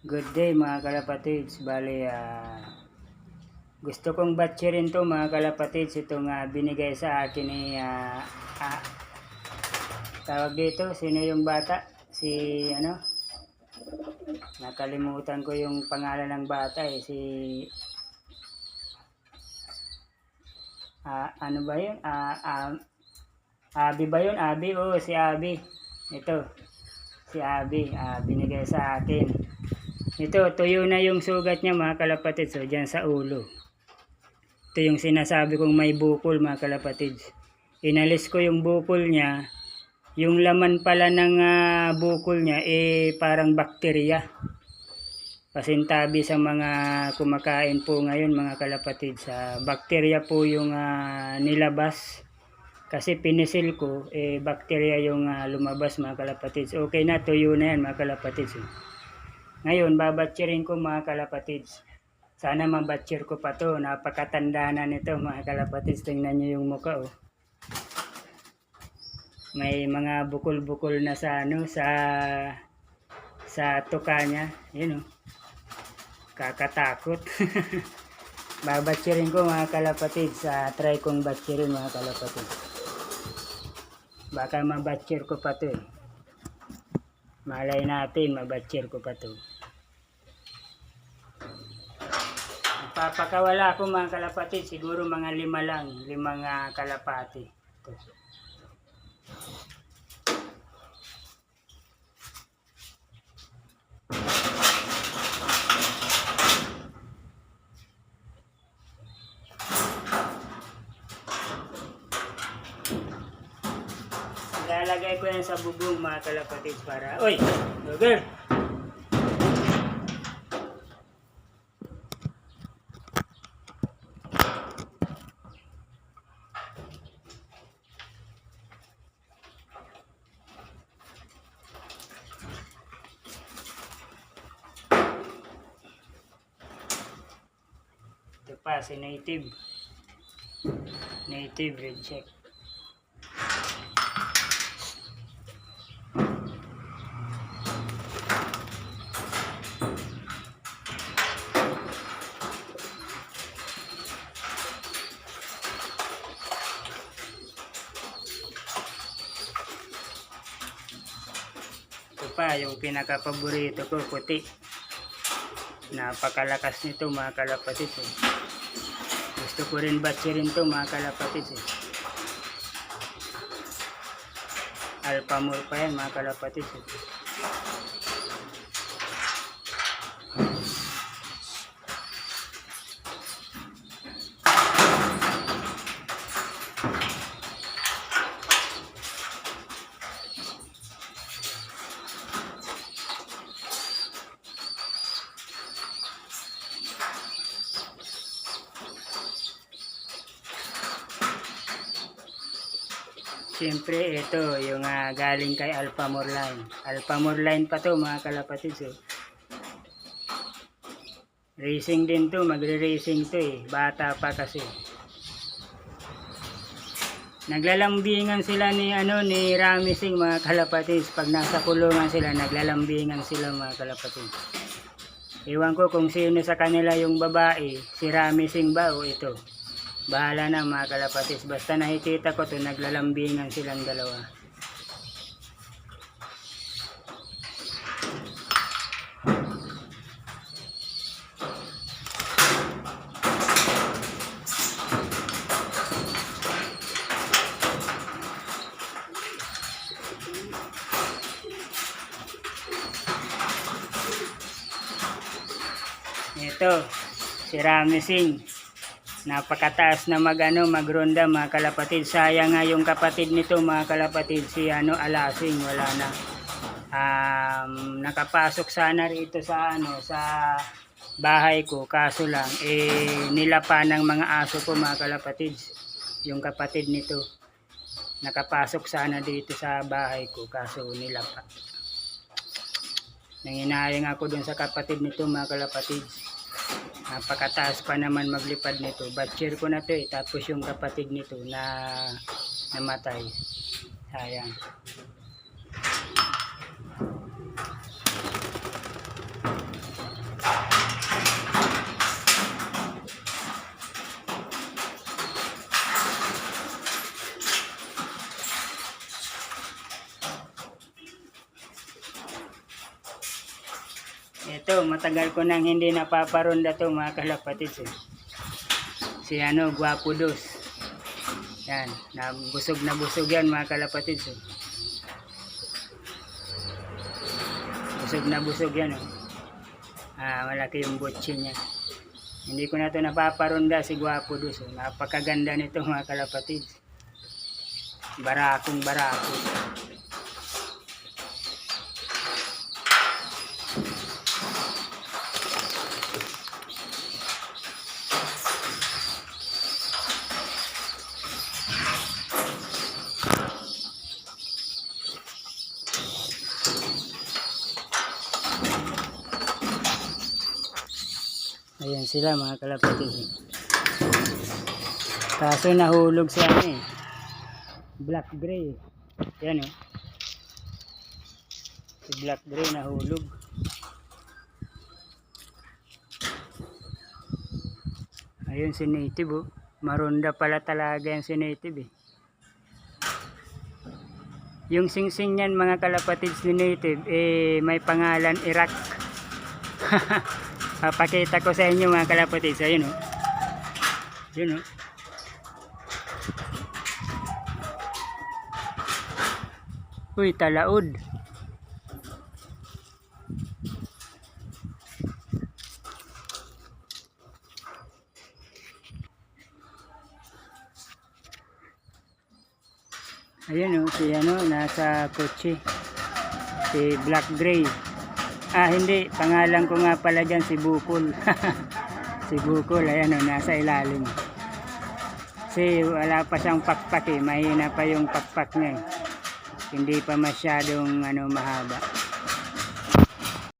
Good day mga kalapatids. Bali, ah, gusto kong batcherin to mga kalapatids. Itong ah, binigay sa akin ni ah, ah, tawag dito, sino yung bata? Si ano? Nakalimutan ko yung pangalan ng bata eh. Si ah, ano ba yun? Ah, ah, Abi ba yun? Abi? Oo, si Abi. Ito. Si Abi. Ah, binigay sa akin. Ito, tuyo na yung sugat niya mga kalapatids. So, dyan sa ulo. Ito yung sinasabi kong may bukol mga kalapatids. Inalis ko yung bukol niya. Yung laman pala ng ah, bukol niya, eh parang bakterya. Pasintabi sa mga kumakain po ngayon mga kalapatids. Sa bakterya po yung ah, nilabas. Kasi pinisil ko, eh bakterya yung ah, lumabas mga kalapatids. Okay na, tuyo na yan mga kalapatids. eh. Ngayon, babatcherin ko mga kalapatids. Sana mabatcher ko pa to. Napakatanda na nito mga kalapatids. Tingnan nyo yung mukha oh. May mga bukol-bukol na sa ano, sa sa tuka niya. Yun oh. Kakatakot. babatcherin ko mga kalapatids. Sa try kong batcherin mga kalapatids. Baka mabatcher ko pa to eh. Malay natin, mabatcher ko pa to. Papakawala ko mga kalapati, siguro mga lima lang, limang ah, kalapati. Ito. Ilalagay ko yan sa bubong mga kalapatids para... Uy! Burger! Pa, si native. Native. Ito pa, yung pinaka-paborito ko, puti. Napakalakas nito mga kalapatids eh. Gusto ko rin batcherin to mga kalapatids eh. Alphamore pa yan mga kalapatids eh. Siyempre, ito, yung ah, galing kay Alphamore Line. Alphamore Line pa to, mga kalapatids. Eh. Racing din to, magre-racing to eh. Bata pa kasi. Naglalambingan sila ni ano ni Rami Singh mga kalapatids. Pag nasa kulungan sila, naglalambingan sila mga kalapatids. Iwan ko kung sino sa kanila yung babae, si Rami Singh ba o ito. Bahala na mga kalapatis. Basta nakikita ko to naglalambingan silang dalawa. Ito, si Rami Singh napakataas na magano magronda mga kalapatid. Sayang nga yung kapatid nito mga kalapatid. Si ano alasing wala na. Um, nakapasok sana rito sa ano sa bahay ko. Kaso lang eh nilapa ng mga aso ko mga kalapatid yung kapatid nito. Nakapasok sana dito sa bahay ko. Kaso nilapa nanginayang ako dun sa kapatid nito mga kalapatid napakataas pa naman maglipad nito. Batcher ko na to eh. Tapos yung kapatid nito na namatay. Sayang Ito, matagal ko nang hindi napaparonda to mga kalapatids. Eh. Si ano, Guapo Dos. Yan, na busog na busog yan mga kalapatids. Eh. Busog na busog yan. Oh. Ah, malaki yung butchi niya. Hindi ko na to napaparonda si Guapo Dos. Oh. Napakaganda nito mga kalapatids. Barakong barako. Ayan sila mga kalapatid. Kaso nahulog sa ano eh. Black gray. Yan oh. Si black gray nahulog. Ayun si native oh. Maronda pala talaga yan si native eh. Yung singsing niyan mga kalapatids ni native eh may pangalan Iraq. Papakita ko sa inyo mga kalapatids. Ayun oh. Yun oh. Uy, talaod. Ayun oh, si ano, nasa kotse. Si Black Gray. Ah, hindi. Pangalan ko nga pala dyan, si Bukol. si Bukol, ayan oh, nasa ilalim. Kasi wala pa siyang pakpak eh. Mahina pa yung pakpak niya eh. Hindi pa masyadong ano, mahaba.